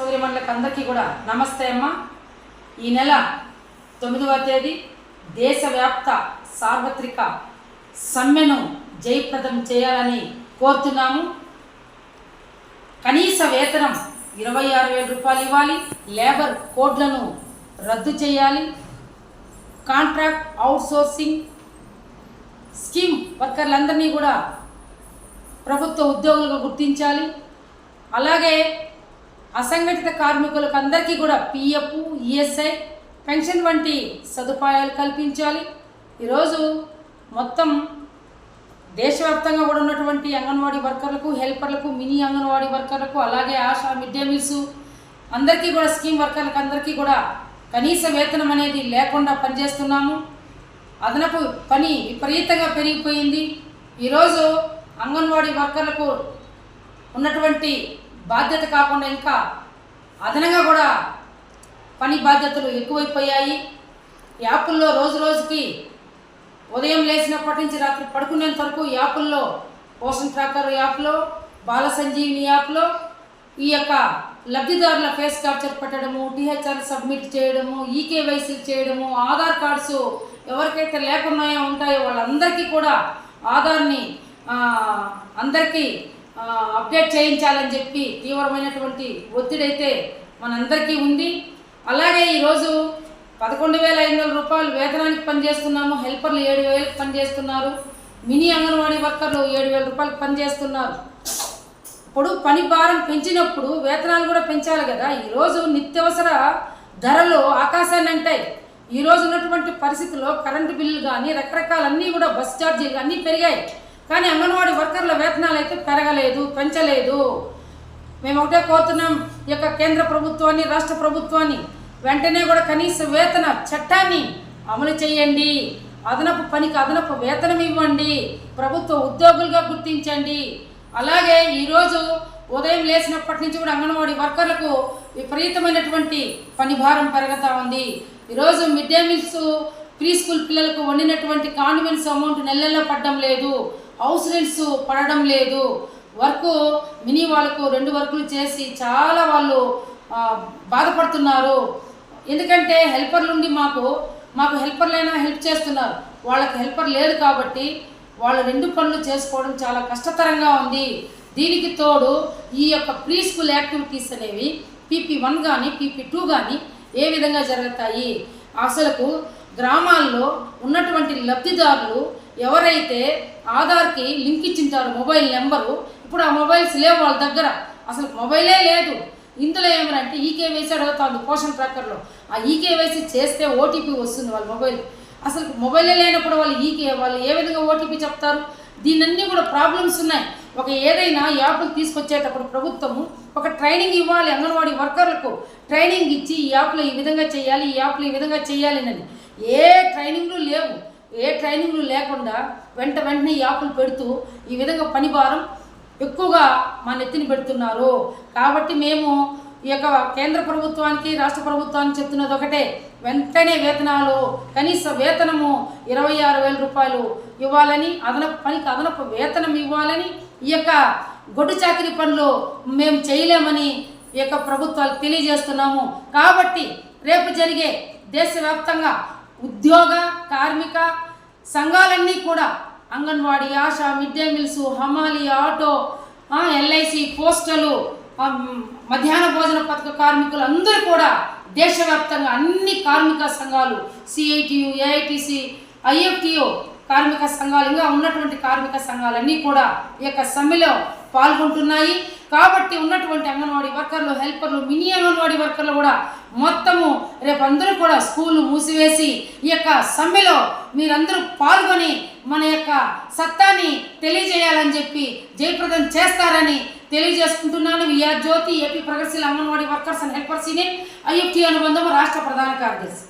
సోదరి మండలికి అందరికీ కూడా నమస్తే అమ్మ. ఈ నెల తొమ్మిదవ తేదీ దేశవ్యాప్త సార్వత్రిక సమ్మెను జయప్రదం చేయాలని కోరుతున్నాము. కనీస వేతనం ఇరవై ఆరు వేల రూపాయలు ఇవ్వాలి. లేబర్ కోడ్లను రద్దు చేయాలి. కాంట్రాక్ట్ అవుట్సోర్సింగ్ స్కీమ్ వర్కర్లందరినీ కూడా ప్రభుత్వ ఉద్యోగులుగా గుర్తించాలి. అలాగే అసంఘటిత కార్మికులకు అందరికీ కూడా పిఎఫ్ ఈఎస్ఐ పెన్షన్ వంటి సదుపాయాలు కల్పించాలి. ఈరోజు మొత్తం దేశవ్యాప్తంగా కూడా ఉన్నటువంటి అంగన్వాడీ వర్కర్లకు హెల్పర్లకు మినీ అంగన్వాడీ వర్కర్లకు అలాగే ఆశా మిడ్ డే మీల్స్ అందరికీ కూడా స్కీమ్ వర్కర్లకు అందరికీ కూడా కనీస వేతనం అనేది లేకుండా పనిచేస్తున్నాము. అదనపు పని విపరీతంగా పెరిగిపోయింది. ఈరోజు అంగన్వాడీ వర్కర్లకు ఉన్నటువంటి బాధ్యత కాకుండా ఇంకా అదనంగా కూడా పని బాధ్యతలు ఎక్కువైపోయాయి. యాప్ల్లో రోజు రోజుకి ఉదయం లేచినప్పటి నుంచి రాత్రి పడుకునేంత వరకు యాప్ల్లో పోషన్ ట్రాకర్ యాప్లో బాల సంజీవిని యాప్లో ఈ యొక్క లబ్ధిదారుల ఫేస్ క్యాప్చర్ పెట్టడము టీహెచ్ఆర్ సబ్మిట్ చేయడము ఈకేవైసీ చేయడము ఆధార్ కార్డ్స్ ఎవరికైతే లేకున్నాయో ఉంటాయో వాళ్ళందరికీ కూడా ఆధార్ని అందరికీ అప్డేట్ చేయించాలని చెప్పి తీవ్రమైనటువంటి ఒత్తిడి అయితే మనందరికీ ఉంది. అలాగే ఈరోజు పదకొండు వేల ఐదు వందల రూపాయలు వేతనానికి పనిచేస్తున్నాము. హెల్పర్లు ఏడు వేలకు పనిచేస్తున్నారు. మినీ అంగన్వాడీ వర్కర్లు ఏడు వేల రూపాయలకు పనిచేస్తున్నారు. ఇప్పుడు పని భారం పెంచినప్పుడు వేతనాలు కూడా పెంచాలి కదా. ఈరోజు నిత్యావసర ధరలు ఆకాశాన్ని అంటాయి. ఈ రోజు ఉన్నటువంటి పరిస్థితుల్లో కరెంటు బిల్లులు కానీ రకరకాల అన్నీ కూడా బస్ ఛార్జీలు అన్నీ పెరిగాయి. కానీ అంగన్వాడీ వర్కర్ల వేతనాలు అయితే పెరగలేదు పెంచలేదు. మేము ఒకటే కోరుతున్నాం ఈ యొక్క కేంద్ర ప్రభుత్వాన్ని రాష్ట్ర ప్రభుత్వాన్ని వెంటనే కూడా కనీస వేతన చట్టాన్ని అమలు చేయండి. అదనపు పనికి అదనపు వేతనం ఇవ్వండి. ప్రభుత్వ ఉద్యోగులుగా గుర్తించండి. అలాగే ఈరోజు ఉదయం లేచినప్పటి నుంచి కూడా అంగన్వాడీ వర్కర్లకు విపరీతమైనటువంటి పని భారం పెరుగుతూ ఉంది. ఈరోజు mid day meals pre school పిల్లలకు వండినటువంటి కాన్వెన్స్ అమౌంట్ నెల నెలలో పడడం లేదు. హౌస్ రెంట్స్ పడడం లేదు. వర్క్ మినీ వాళ్ళకు రెండు వర్కులు చేసి చాలా వాళ్ళు బాధపడుతున్నారు. ఎందుకంటే హెల్పర్లు ఉండి మాకు మాకు హెల్పర్లైనా హెల్ప్ చేస్తున్నారు. వాళ్ళకి హెల్పర్ లేదు కాబట్టి వాళ్ళు రెండు పనులు చేసుకోవడం చాలా కష్టతరంగా ఉంది. దీనికి తోడు ఈ యొక్క ప్రీ స్కూల్ యాక్టివిటీస్ అనేవి పీపీ వన్ కానీ పీపీ టూ కానీ ఏ విధంగా జరుగుతాయి? అసలుకు గ్రామాల్లో ఉన్నటువంటి లబ్ధిదారులు ఎవరైతే ఆధార్కి లింక్ ఇచ్చింటారో మొబైల్ నెంబరు ఇప్పుడు ఆ మొబైల్స్ లేవు వాళ్ళ దగ్గర. అసలు మొబైలే లేదు. ఇందులో ఏమనంటే ఈకేవైసీ అడుగుతుంది పోషన్ ట్రాకర్లో ఆ ఈకేవైసీ చేస్తే ఓటీపీ వస్తుంది వాళ్ళ మొబైల్. అసలు మొబైలే లేనప్పుడు వాళ్ళు ఈకే వాళ్ళు ఏ విధంగా ఓటీపీ చెప్తారు? దీనన్నీ కూడా ప్రాబ్లమ్స్ ఉన్నాయి. ఒక ఏదైనా యాప్లు తీసుకొచ్చేటప్పుడు ప్రభుత్వము ఒక ట్రైనింగ్ ఇవ్వాలి అంగన్వాడీ వర్కర్లకు. ట్రైనింగ్ ఇచ్చి ఈ యాప్లో ఈ విధంగా చేయాలి ఈ యాప్లో ఈ విధంగా చేయాలి అని ఏ ట్రైనింగ్లు లేవు. ఏ ట్రైనింగ్లు లేకుండా వెంట వెంటనే యాప్లు పెడుతూ ఈ విధంగా పని భారం ఎక్కువగా మా నెత్తిని పెడుతున్నారు. కాబట్టి మేము ఈ యొక్క కేంద్ర ప్రభుత్వానికి రాష్ట్ర ప్రభుత్వానికి చెప్తున్నది ఒకటే. వెంటనే వేతనాలు కనీస వేతనము ఇరవై ఆరు వేల రూపాయలు ఇవ్వాలని అదనపు పనికి అదనపు వేతనం ఇవ్వాలని ఈ యొక్క గొడ్డు చాకరీ పనులు మేము చేయలేమని ఈ యొక్క ప్రభుత్వాలు తెలియజేస్తున్నాము. కాబట్టి రేపు జరిగే దేశవ్యాప్తంగా ఉద్యోగ కార్మిక సంఘాలన్నీ కూడా Anganwadi ASHA mid day meals హమాలి ఆటో ఎల్ఐసి పోస్టలు మధ్యాహ్న భోజన పథక కార్మికులు అందరూ కూడా దేశవ్యాప్తంగా అన్ని కార్మిక సంఘాలు సిఐటియు ఏఐటిసి ఐఎఫ్టియు కార్మిక సంఘాలు ఇంకా ఉన్నటువంటి కార్మిక సంఘాలన్నీ కూడా ఈ యొక్క సమ్మెలో పాల్గొంటున్నాయి. కాబట్టి ఉన్నటువంటి అంగన్వాడీ వర్కర్లు హెల్పర్లు మినీ అంగన్వాడీ వర్కర్లు కూడా మొత్తము రేపు అందరూ కూడా స్కూల్ మూసివేసి ఈ యొక్క సమ్మెలో మీరందరూ పాల్గొని మన యొక్క సత్తాని తెలియజేయాలని చెప్పి జయప్రదం చేస్తారని తెలియజేసుకుంటున్నాను. విఆర్ జ్యోతి ఏపీ ప్రగతిశీల Anganwadi workers and helpers union IFT అనుబంధం రాష్ట్ర ప్రధాన కార్యదర్శి.